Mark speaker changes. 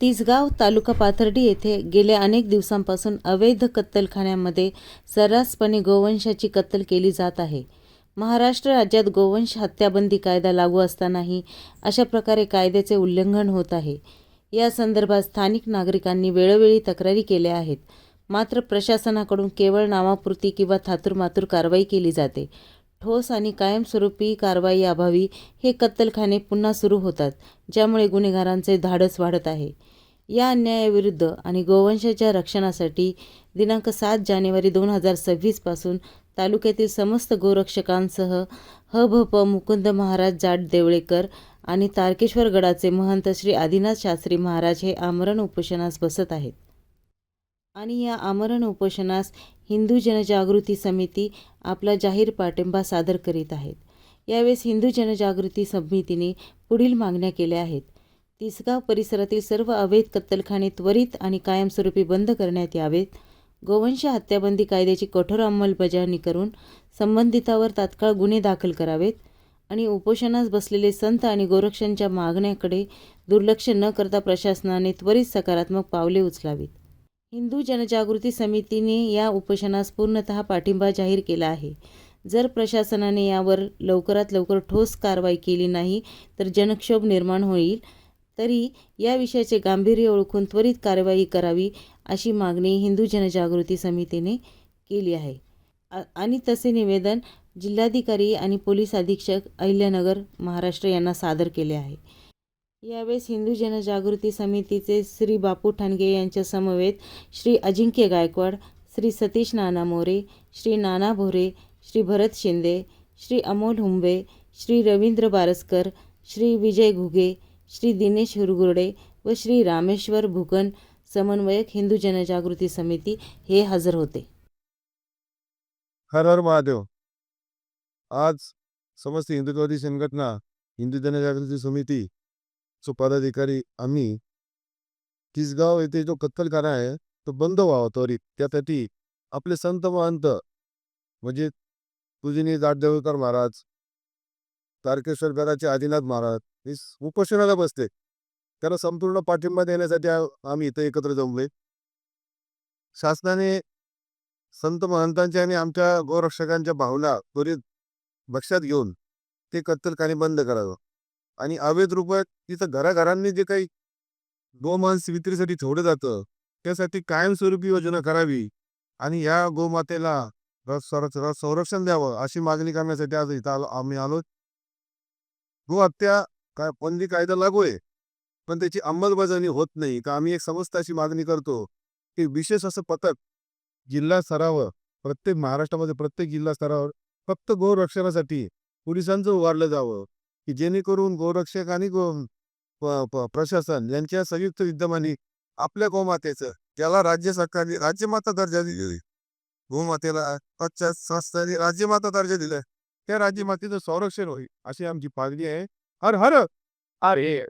Speaker 1: तिसगाव तालुका पाथर्डी येथे गेल्या अनेक दिवसांपासून अवैध कत्तलखान्यामध्ये सर्रासपणे गोवंशाची कत्तल केली जात आहे. महाराष्ट्र राज्यात गोवंश हत्याबंदी कायदा लागू असतानाही अशा प्रकारे कायद्याचे उल्लंघन होत आहे. या संदर्भात स्थानिक नागरिकांनी वेळोवेळी तक्रारी केल्या आहेत. मात्र प्रशासनाकडून केवळ नावापुरती किंवा थातुरमातुर कारवाई केली जाते. ठोस आणि कायमस्वरूपी कारवाई अभावी हे कत्तलखाने पुन्हा सुरू होतात ज्यामुळे गुन्हेगारांचे धाडस वाढत आहे. या अन्यायाविरुद्ध आणि गोवंशाच्या रक्षणासाठी दिनांक सात जानेवारी दोन हजार सव्वीसपासून तालुक्यातील समस्त गोरक्षकांसह हभप मुकुंद महाराज जाट देवळेकर आणि तारकेश्वर गडाचे महंत श्री आदिनाथ शास्त्री महाराज हे आमरण उपोषणास बसत आहेत. आणि या आमरण उपोषणास हिंदू जनजागृती समिती आपला जाहीर पाठिंबा सादर करीत आहेत. यावेळेस हिंदू जनजागृती समितीने पुढील मागण्या केल्या आहेत. तिसगाव परिसरातील सर्व अवैध कत्तलखाने त्वरित आणि कायमस्वरूपी बंद करण्यात यावेत. गोवंश हत्याबंदी कायद्याची कठोर अंमलबजावणी करून संबंधितावर तात्काळ गुन्हे दाखल करावेत आणि उपोषणास बसलेले संत आणि गोरक्षांच्या मागण्याकडे दुर्लक्ष न करता प्रशासनाने त्वरित सकारात्मक पावले उचलावीत. हिंदू जनजागृती समितीने या उपोषणास पूर्णतः पाठिंबा जाहीर केला आहे. जर प्रशासनाने यावर लवकरात लवकर ठोस कारवाई केली नाही तर जनक्षोभ निर्माण होईल. तरी या विषयाचे गांभीर्य ओळखून त्वरित कारवाई करावी अशी मागणी हिंदू जनजागृती समितीने केली आहे. आणि तसे निवेदन जिल्हाधिकारी आणि पोलीस अधीक्षक अहिल्यानगर महाराष्ट्र यांना सादर केले आहे. यावेळेस हिंदू जनजागृती समितीचे श्री बापू ठाणगे यांच्या समवेत श्री अजिंक्य गायकवाड श्री सतीश नाना मोरे श्री नाना भोरे श्री भरत शिंदे श्री अमोल हुंबे श्री रवींद्र बारसकर श्री विजय घुगे श्री दिनेश हुरगुरडे व श्री रामेश्वर भुकन समन्वयक हिंदू जनजागृती समिती हे हजर होते.
Speaker 2: हर हर महादेव. आज समस्त हिंदुत्ववादी संघटना हिंदू जनजागृती समिती सो पदाधिकारी आम्ही किसगाव येथे जो कत्तलखाना आहे तो बंद व्हावा त्वरित त्यासाठी आपले संत महंत म्हणजे पूजनीय जाटदेवकर महाराज तारकेश्वर गडाचे आदिनाथ महाराज हे उपोषणाला बसते त्याला संपूर्ण पाठिंबा देण्यासाठी आम्ही इथं एकत्र जमले शासनाने संत महंतांच्या आणि आमच्या गोरक्षकांच्या भावना त्वरित लक्षात घेऊन ते कत्तलखाने बंद करावं. आणि अवैध रूपात तिथं घराघरांनी जे काही गोमांस विक्रीसाठी ठेवलं जातं त्यासाठी कायमस्वरूपी योजना करावी आणि या गोमातेला संरक्षण द्यावं अशी मागणी करण्यासाठी आज इथं आलो आम्ही आलो गो हत्या काय बंदी कायदा लागू आहे पण त्याची अंमलबजावणी होत नाही. का आम्ही एक समस्त अशी मागणी करतो की विशेष असं पथक जिल्हा स्तरावर प्रत्येक महाराष्ट्रामध्ये प्रत्येक जिल्हा स्तरावर फक्त गोरक्षणासाठी पोलिसांचं उभारलं जावं. की जेणेकरून गोरक्षक आणि गो प्रशासन यांच्या संयुक्त विद्यमाने आपल्या गोमातेचं त्याला राज्य सरकारने राज्यमाता दर्जा दिलेली. गोमातेला पश्चात संस्थाने राज्यमाता दर्जा दिलाय. त्या राज्यमातेचं संरक्षण होईल अशी आमची मागणी आहे. हर हर! अरे!